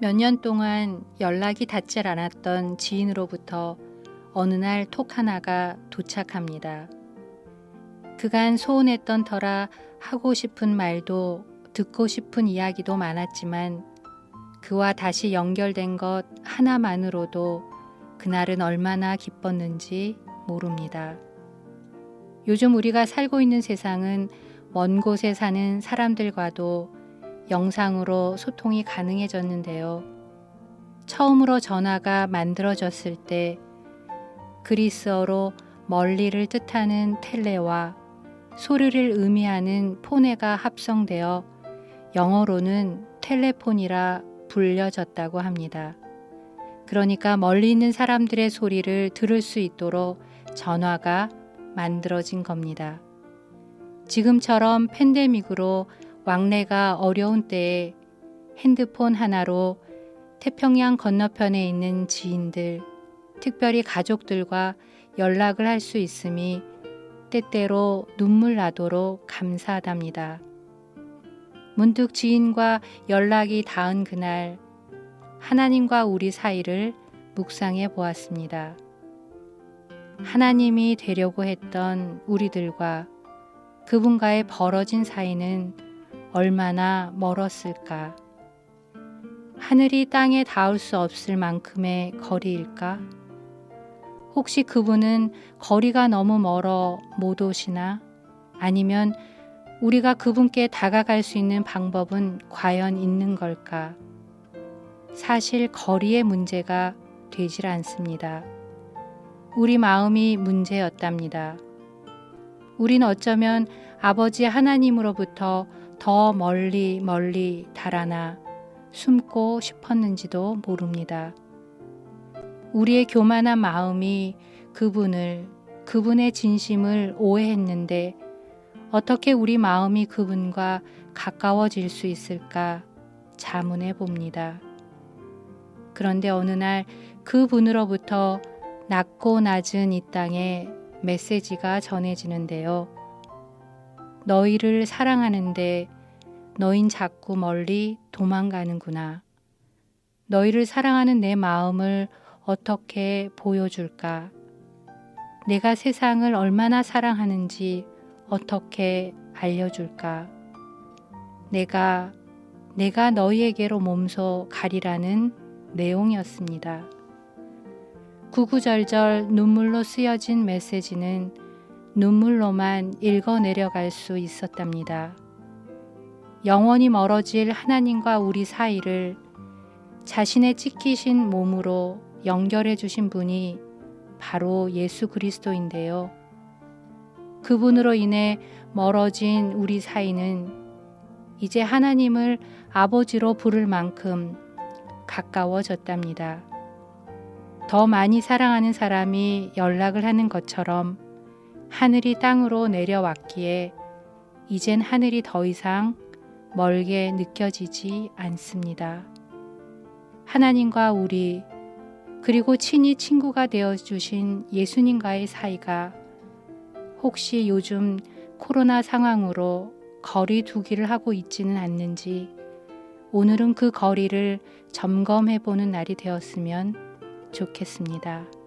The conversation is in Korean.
몇 년 동안 연락이 닿질 않았던 지인으로부터 어느 날 톡 하나가 도착합니다. 그간 소원했던 터라 하고 싶은 말도 듣고 싶은 이야기도 많았지만 그와 다시 연결된 것 하나만으로도 그날은 얼마나 기뻤는지 모릅니다. 요즘 우리가 살고 있는 세상은 먼 곳에 사는 사람들과도 영상으로 소통이 가능해졌는데요. 처음으로 전화가 만들어졌을 때 그리스어로 멀리를 뜻하는 텔레와 소리를 의미하는 폰에가 합성되어 영어로는 텔레폰이라 불려졌다고 합니다. 그러니까 멀리 있는 사람들의 소리를 들을 수 있도록 전화가 만들어진 겁니다. 지금처럼 팬데믹으로 왕래가 어려운 때에 핸드폰 하나로 태평양 건너편에 있는 지인들, 특별히 가족들과 연락을 할 수 있음이 때때로 눈물 나도록 감사하답니다. 문득 지인과 연락이 닿은 그날 하나님과 우리 사이를 묵상해 보았습니다. 하나님이 되려고 했던 우리들과 그분과의 벌어진 사이는 얼마나 멀었을까? 하늘이 땅에 닿을 수 없을 만큼의 거리일까? 혹시 그분은 거리가 너무 멀어 못 오시나? 아니면 우리가 그분께 다가갈 수 있는 방법은 과연 있는 걸까? 사실 거리의 문제가 되질 않습니다. 우리 마음이 문제였답니다. 우린 어쩌면 아버지 하나님으로부터 더 멀리 멀리 달아나 숨고 싶었는지도 모릅니다. 우리의 교만한 마음이 그분을, 그분의 진심을 오해했는데 어떻게 우리 마음이 그분과 가까워질 수 있을까 자문해 봅니다. 그런데 어느 날 그분으로부터 낮고 낮은 이 땅에 메시지가 전해지는데요. 너희를 사랑하는데 너흰 자꾸 멀리 도망가는구나. 너희를 사랑하는 내 마음을 어떻게 보여줄까? 내가 세상을 얼마나 사랑하는지 어떻게 알려줄까? 내가, 내가 너희에게로 몸소 가리라는 내용이었습니다. 구구절절 눈물로 쓰여진 메시지는 눈물로만 읽어 내려갈 수 있었답니다. 영원히 멀어질 하나님과 우리 사이를 자신의 찢기신 몸으로 연결해 주신 분이 바로 예수 그리스도인데요. 그분으로 인해 멀어진 우리 사이는 이제 하나님을 아버지로 부를 만큼 가까워졌답니다. 더 많이 사랑하는 사람이 연락을 하는 것처럼 하늘이 땅으로 내려왔기에 이젠 하늘이 더 이상 멀게 느껴지지 않습니다. 하나님과 우리, 그리고 친히 친구가 되어 주신 예수님과의 사이가 혹시 요즘 코로나 상황으로 거리 두기를 하고 있지는 않는지 오늘은 그 거리를 점검해 보는 날이 되었으면 좋겠습니다.